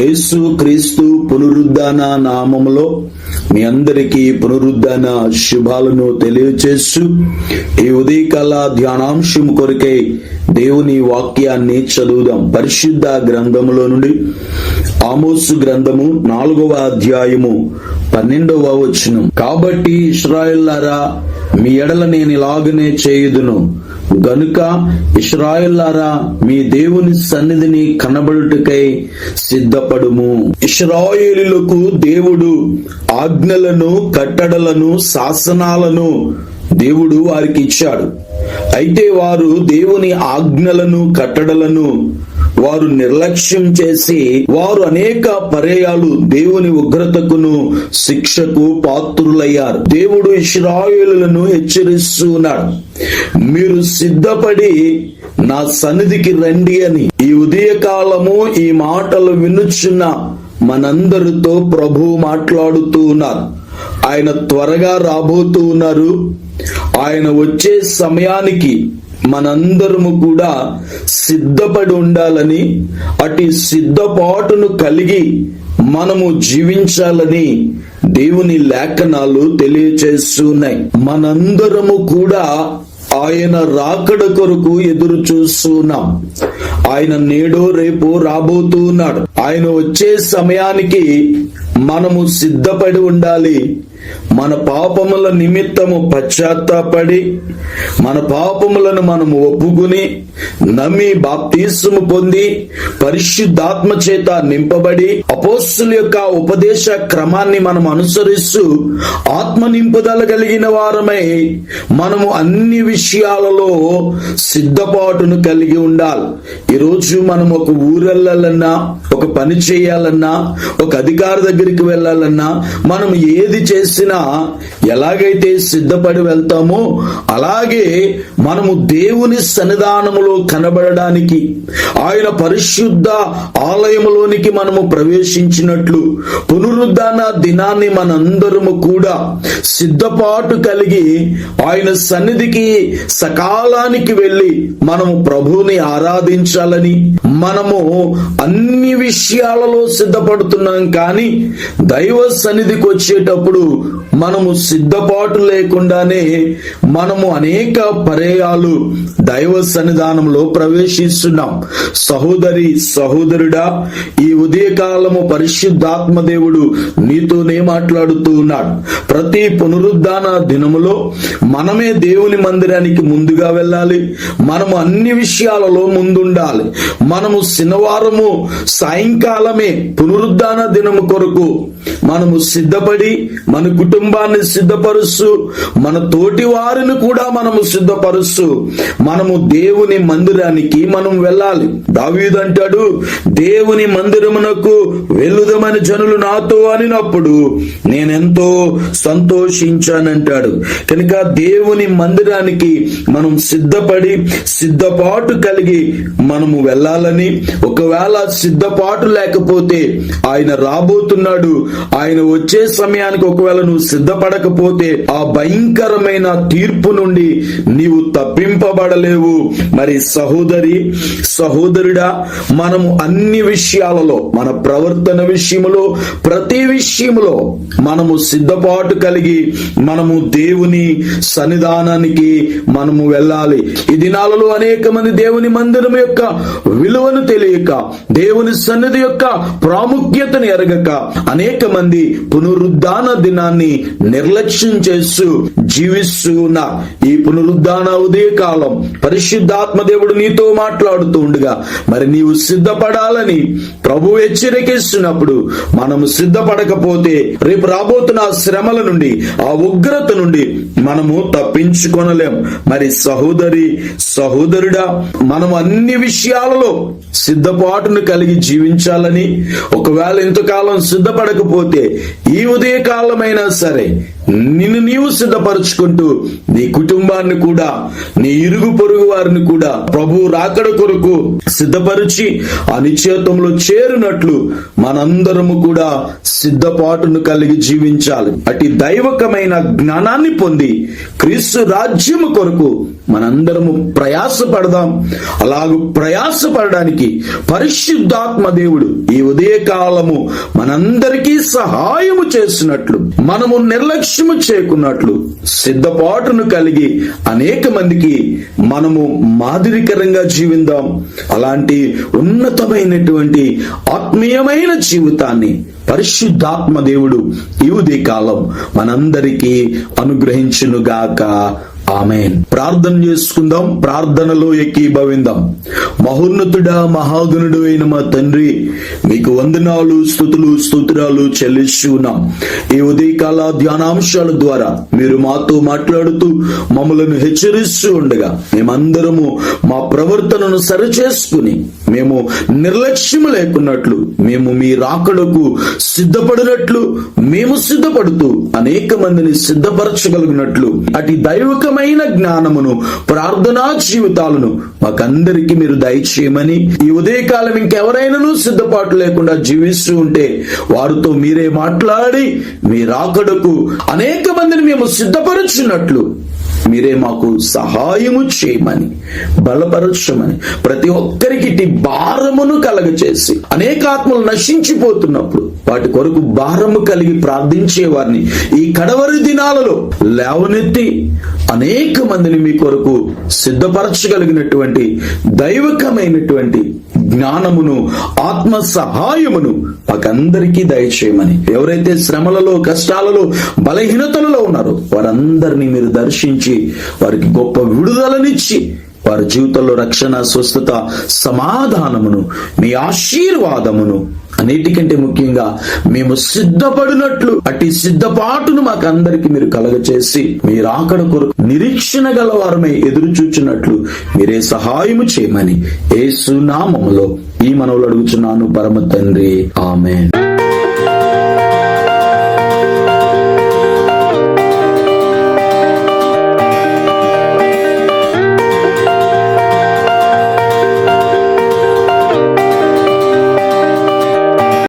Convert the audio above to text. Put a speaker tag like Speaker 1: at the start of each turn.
Speaker 1: యేసు క్రీస్తు పునరుద్ధాన నామములో మీ అందరికీ పునరుద్ధాన శుభాలను తెలియచేస్తూ ఈ ఉదయకాల ధ్యానాంశం కొరకై దేవుని వాక్యాన్ని చదువుదాం. పరిశుద్ధ గ్రంథములో నుండి ఆమోసు గ్రంథము నాలుగవ అధ్యాయము పన్నెండవ వచనం. కాబట్టి ఇస్రాయల్లారా మీ ఎడల నేను ఇలాగనే చేయుదును. గనుక ఇస్రాయల్లారా మీ దేవుని సన్నిధిని కనబడుటకై సిద్ధపడుము. ఇష్రాయులకు దేవుడు ఆజ్ఞలను కట్టడలను శాసనాలను దేవుడు వారికి ఇచ్చాడు. అయితే వారు దేవుని ఆజ్ఞలను కట్టడలను వారు నిర్లక్ష్యం చేసి వారు అనేక పర్యాలు దేవుని ఉగ్రతకును శిక్షకు పాత్రులయ్యారు. దేవుడు ఇస్రాయేలులను హెచ్చరిస్తున్నాడు. మీరు సిద్ధపడి నా సన్నిధికి రండి అని ఈ ఉదయకాలము ఈ మాటలు వినుచున్న మనందరితో ప్రభు మాట్లాడుతూ ఉన్నారు. ఆయన త్వరగా రాబోతూ ఉన్నారు. ఆయన వచ్చే సమయానికి మనందరము కూడా సిద్ధపడి ఉండాలని అటు సిద్ధపాటును కలిగి మనము జీవించాలని దేవుని లేఖనాలు తెలియచేస్తున్నాయి. మనందరము కూడా ఆయన రాకడ కొరకు ఎదురు చూస్తున్నాం. ఆయన నేడో రేపు రాబోతున్నాడు ఆయన వచ్చే సమయానికి మనము సిద్ధపడి ఉండాలి. మన పాపముల నిమిత్తము పశ్చాత్తాపడి మన పాపములను మనము ఒప్పుకుని నమ్మి బాప్తీసము పొంది పరిశుద్ధాత్మ చేత నింపబడి అపోస్తుల యొక్క ఉపదేశ క్రమాన్ని మనం అనుసరిస్తూ ఆత్మ నింపుదల కలిగిన వారమై మనము అన్ని విషయాలలో సిద్ధపాటును కలిగి ఉండాలి. ఈరోజు మనం ఒక ఊరెళ్ళాలన్నా ఒక పని చేయాలన్నా ఒక అధికారి దగ్గరికి వెళ్ళాలన్నా మనం ఏది చేసినా ఎలాగైతే సిద్ధపడి వెళ్తామో అలాగే మనము దేవుని సన్నిధానములో కనబడడానికి ఆయన పరిశుద్ధ ఆలయములోనికి మనము ప్రవేశించినట్లు పునరుద్ధాన దినాన్ని మనందరము కూడా సిద్ధపాటు కలిగి ఆయన సన్నిధికి సకాలానికి వెళ్ళి మనము ప్రభువుని ఆరాధించాలని మనము అన్ని విషయాలలో సిద్ధపడుతున్నాం. కానీ దైవ సన్నిధికి వచ్చేటప్పుడు మనము సిద్ధపాటు లేకుండానే మనము అనేక పర్యాలు దైవ సన్నిధానంలో ప్రవేశిస్తున్నాం. సహోదరి సహోదరుడా ఈ ఉదయకాలము పరిశుద్ధాత్మ దేవుడు నీతోనే మాట్లాడుతూ ఉన్నాడు. ప్రతి పునరుద్ధాన దినములో మనమే దేవుని మందిరానికి ముందుగా వెళ్ళాలి. మనము అన్ని విషయాలలో ముందుండాలి. మనము శనివారము సాయంకాలమే పునరుద్ధాన దినము కొరకు మనము సిద్ధపడి మన కుటుంబాన్ని సిద్ధపరుస్తూ మన తోటి వారిని కూడా మనము సిద్ధపరుస్తూ మనము దేవుని మందిరానికి మనం వెళ్ళాలి. దావీదు అంటాడు దేవుని మందిరమునకు వెళ్ళుదమని జనులు నాతో అనినప్పుడు నేనెంతో సంతోషించానంటాడు. కనుక దేవుని మందిరానికి మనం సిద్ధపడి సిద్ధపాటు కలిగి మనము వెళ్ళాలని ఒకవేళ సిద్ధపాటు లేకపోతే ఆయన రాబోతున్నాడు. ఆయన వచ్చే సమయానికి ఒకవేళ నువ్వు సిద్ధపడకపోతే ఆ భయంకరమైన తీర్పు నుండి నీవు తప్పింపబడలేవు. మరి సహోదరి సహోదరుడా మనము అన్ని విషయాలలో మన ప్రవర్తన విషయములో ప్రతి విషయంలో మనము సిద్ధపాటు కలిగి మనము దేవుని సన్నిధానానికి మనము వెళ్ళాలి. ఈ దినాలలో అనేక మంది దేవుని మందిరం యొక్క విలువను తెలియక దేవుని సన్నిధి యొక్క ప్రాముఖ్యతను ఎరగక అనేక మంది పునరుద్ధాన దినాన్ని నిర్లక్ష్యం చేస్తూ జీవిస్తూ ఉన్న. ఈ పునరుద్ధాన ఉదయకాలం పరిశుద్ధాత్మ దేవుడు నీతో మాట్లాడుతూ ఉండగా మరి నీవు సిద్ధపడాలని ప్రభు హెచ్చరికిస్తున్నప్పుడు మనము సిద్ధపడకపోతే రేపు రాబోతున్న శ్రమల నుండి ఆ ఉగ్రత నుండి మనము తప్పించుకొనలేం. మరి సహోదరి సహోదరుడా మనం అన్ని విషయాలలో సిద్ధపాటును కలిగి జీవించాలని ఒకవేళ ఇంతకాలం సిద్ధపడకపోతే ఈ ఉదయకాలమైన కాలమైనా సరే నిన్ను నీవు సిద్ధపరచుకుంటూ నీ కుటుంబాన్ని కూడా నీ ఇరుగు పొరుగు వారిని కూడా ప్రభు రాకడ కొరకు సిద్ధపరిచి ఆ నిశ్చేతంలో చేరినట్లు మనందరము కూడా సిద్ధపాటును కలిగి జీవించాలి. అటు దైవకమైన జ్ఞానాన్ని పొంది క్రీస్తు రాజ్యము కొరకు మనందరము ప్రయాసపడదాం. అలాగూ ప్రయాసపడడానికి పరిశుద్ధాత్మ దేవుడు ఈ ఉదయ కాలము మనందరికీ సహాయము చేసినట్లు మనము లక్ష్యము చేకున్నట్లు సిద్ధపాటును కలిగి అనేక మందికి మనము మాదిరికరంగా జీవిందాం. అలాంటి ఉన్నతమైనటువంటి ఆత్మీయమైన జీవితాన్ని పరిశుద్ధాత్మ దేవుడు ఈ కాలం మనందరికీ అనుగ్రహించునుగాక. ఆమెన్. ప్రార్థన చేసుకుందాం. ప్రార్థనలో ఎక్కిభవిందాం మహోన్నతుడా మహాగుణుడు అయిన మా తండ్రి మీకు వందనాలు స్థుతులు స్తోత్రాలు చెల్లిస్తున్నాం ఈ ఉదయకాల ధ్యానాంశాల ద్వారా మీరు మాతో మాట్లాడుతూ మమ్మలను హెచ్చరిస్తూ ఉండగా మేమందరము మా ప్రవర్తనను సరిచేసుకుని మేము నిర్లక్ష్యం లేకున్నట్లు మేము మీ రాకడకు సిద్ధపడినట్లు మేము సిద్ధపడుతూ అనేక మందిని సిద్ధపరచగలిగినట్లు అటు దైవకమైన జ్ఞానమును ప్రార్థనా జీవితాలను మాకందరికి మీరు దయచేయమని ఈ ఉదయకాలం ఇంకెవరైనాను సిద్ధపాటు లేకుండా జీవిస్తూ ఉంటే వారితో మీరే మాట్లాడి మీ రాకడకు అనేక మందిని మేము సిద్ధపరుచున్నట్లు మీరే మాకు సహాయము చేయమని బలపరచమని ప్రతి ఒక్కరికి భారమును కలగచేసి అనేక ఆత్మలు నశించిపోతున్నప్పుడు వాటి కొరకు భారము కలిగి ప్రార్థించే వారిని ఈ కడవరి దినాలలో లేవనెత్తి అనేక మందిని మీ కొరకు సిద్ధపరచగలిగినటువంటి దైవకమైనటువంటి జ్ఞానమును ఆత్మ సహాయమును మాకందరికీ దయచేయమని. ఎవరైతే శ్రమలలో కష్టాలలో బలహీనతలలో ఉన్నారో వారందరినీ మీరు దర్శించి వారికి గొప్ప విడుదలనిచ్చి వారి జీవితంలో రక్షణ స్వస్థత సమాధానమును మీ ఆశీర్వాదమును అన్నిటికంటే ముఖ్యంగా మేము సిద్ధపడినట్లు అట్టి సిద్ధపాటును మాకందరికి మీరు కలగచేసి మీరు ఆకడ కొరకు నిరీక్షణ గల వారమై ఎదురు చూచినట్లు మీరే సహాయము చేయమని ఏసునామములో ఈ మనవులు అడుగుచున్నాను పరమ తండ్రి. ఆమె